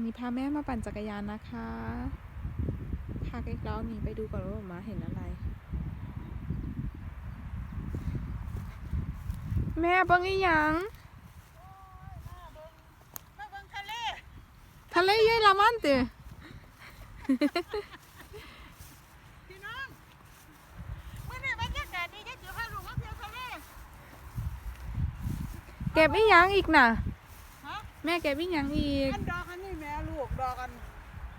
วันนี้พาแม่มาปั่นจักรยานนะคะพาอีกรอบนี้ไปดูก่อนว่าหมาเห็นอะไร แม่เบังอีหยังมาเบิ่งทะเลทะเลเยอะละมันเตพี่น้องมื้อนี้บรรยากาศดีจะเจอพาลูกมาเที่ยวทะเลเก็บอีหยังอีกน่ะ ฮะแม่เก็บอีหยังอีก อันดอกอันนี้แม่ ลูกดอกัน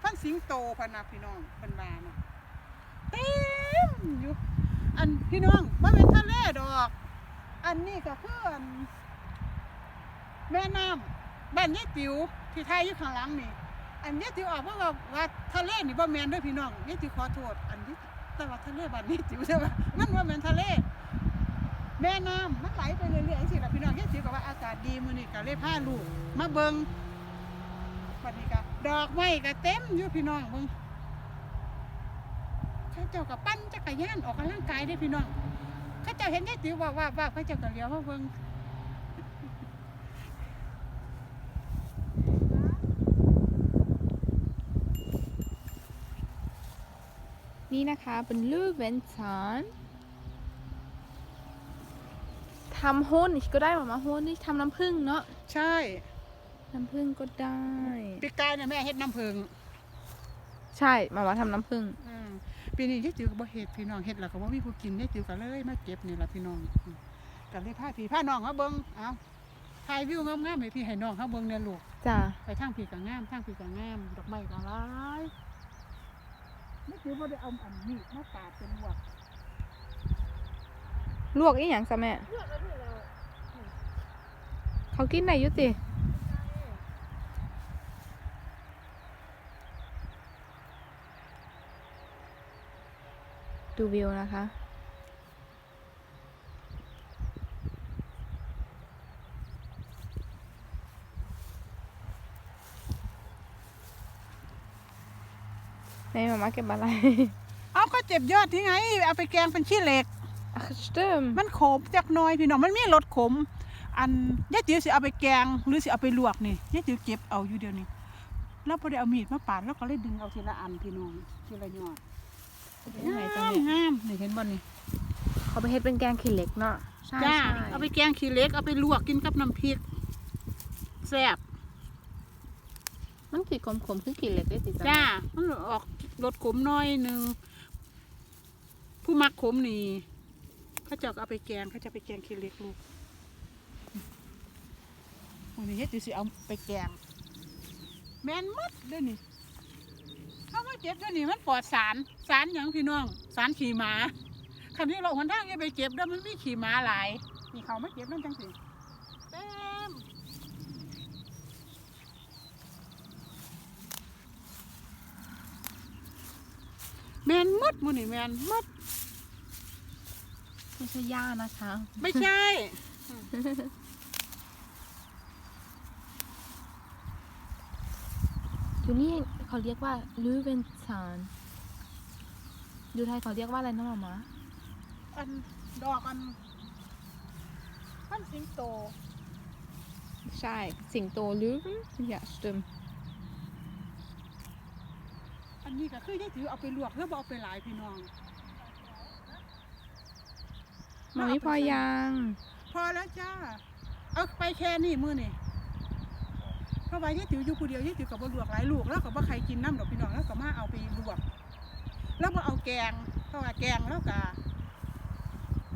พันสิงโตพะนะพี่น้องเพิ่นว่าน่ะเต็มอยู่อันพี่น้องบ่เป็นทะเลดอก อันนี้ก็คืออันแม่น้ำบ้านยายติ๋วที่ไทยอยู่ข้างหลังนี่ อันยายติ๋วออกมาว่าว่าทะเลนี่บ่แมนด้อพี่น้องยายติ๋วขอโทษอันนี้แต่ว่าทะเลบ้านยายติ๋วใช่ป่ะมันบ่แมนทะเล แม่น้ำมันไหลไปเรื่อยๆสิล่ะพี่น้องยายติ๋วก็ว่าอากาศดีมื้อนี้ก็เลยพาลูกมาเบิ่ง บัดนี้ก็ดอกไม้ก็เต็มอยู่พี่น้องเบิ่งเขาเจ้าก็ปั่นจักรยานออกกำลังกายเด้อพี่น้องเขาเจ้าเห็นยายติ๋วว่าว่าว่าเขาเจ้าก็เลี้ยวมาเบิ่งนี่นะคะเป็นลูเวนซานทำหุ้นอีกก็ได้หมามาหุ้นนี่ทำน้ำผึ้งเนาะใช่ น้ำผึ้งก็ได้ ปีกายเนี่ยแม่เฮ็ดน้ำผึ้งใช่หมามาทำน้ำผึ้งอืมปีนี้ยายติ๋วก็บ่เฮ็ดพี่น้องเฮ็ดแล้วก็บ่มีผู้กินยายติ๋วก็เลยมาเก็บนี่ล่ะพี่น้องอืมก็เลยพาพี่พาน้องเขาเบิ่งเอ้าถ่ายวิวงามๆให้พี่ให้น้องเขาเบิ่งเนี่ยลูก จ้ะไปทางพี่ก็งามทางพี่ก็งามดอกไม้ก็หลายยายติ๋วบ่ได้เอาอันนี้มาปาดเป็นลวกลวกอีหยังซะแม่ลวกแล้วนี่แล้วเขากินได้อยุติ ดูวิวนะคะ ในมามาเก็บอะไร เอาก็เจ็บยอดที่ไง เอาไปแกงเป็นขี้เหล็ก Ach, stimmt. มันขมจักหน้อยพี่น้องมันมีรสขม อันยายติ๋วสิเอาไปแกง หรือสิเอาไปลวกนี่ยายติ๋วเก็บเอาอยู่เดียวนี้แล้วพอได้เอามีดมาปาดแล้วก็เลยดึงเอาทีละอันพี่น้องทีละยอดยั นี่ยงามนี่เห็นบ่นี่เขาไปเฮ็ดเป็นแกงขี้เหล็กเนาะใช่จ้า ใช่เอาไปแกงขี้เหล็ก เอาไปลวกกินกับน้ำพริกแซ่บมันขีดขมๆคือขี้เหล็กได้สิจ้า มันออกรสขมหน้อยหนึงผู้มักขมนี่เขาเจะเอาไปแกงเขาจะไปแกงขี้เหล็กลูกวันนี้เฮ็ดสิสิเอาไปแกง แม่นหมัดเด้อนี่เขามาเก็บเด้อนี่มันปลอดสาร สารหยังพี่น้อง สารขี่ม้าคันนี้เราหนทางอย่าไปเก็บเด้อมันมีขี่ม้าหลายนี่เขามาเก็บนั่นจังสิเต็มแมนหมดมื้อนี่แมนหมดไม่ใช่หญ้านะคะ ไม่ใช่ อยู่นี่เขาเรียกว่าลูเวนซาน อยู่ไทยเขาเรียกว่าอะไรนะหมามาอันดอกอันพันสิงโต ใช่ สิงโตลูเวนอย่า stimmt อันนี้ก็คือยายถือเอาไปลวกเพื่อบ่เอาไปหลายพี่น้องมาไม่พอยัง พอแล้วจ้า เอาไปแค่นี้มื้อนี่เพราะว่ายายติ๋วอยู่ผู้เดียวยายติ๋วก็บ่ลวกหลายลูกแล้วก็บ่ใครกินน้ำดอกพี่น้องแล้วก็มาเอาไปลวก แล้วมาเอาแกงเพราะว่าแกงแล้วก็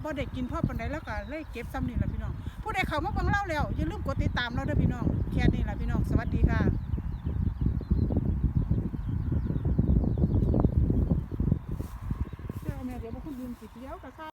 บ่ได้กินพ่อปันใดแล้วก็เลยเก็บซ้ำนี่แหละพี่น้อง ผู้ใดเขามาฟังเล่าแล้วอย่าลืมกดติดตามเราด้วยพี่น้อง แค่นี้แหละพี่น้อง สวัสดีค่ะ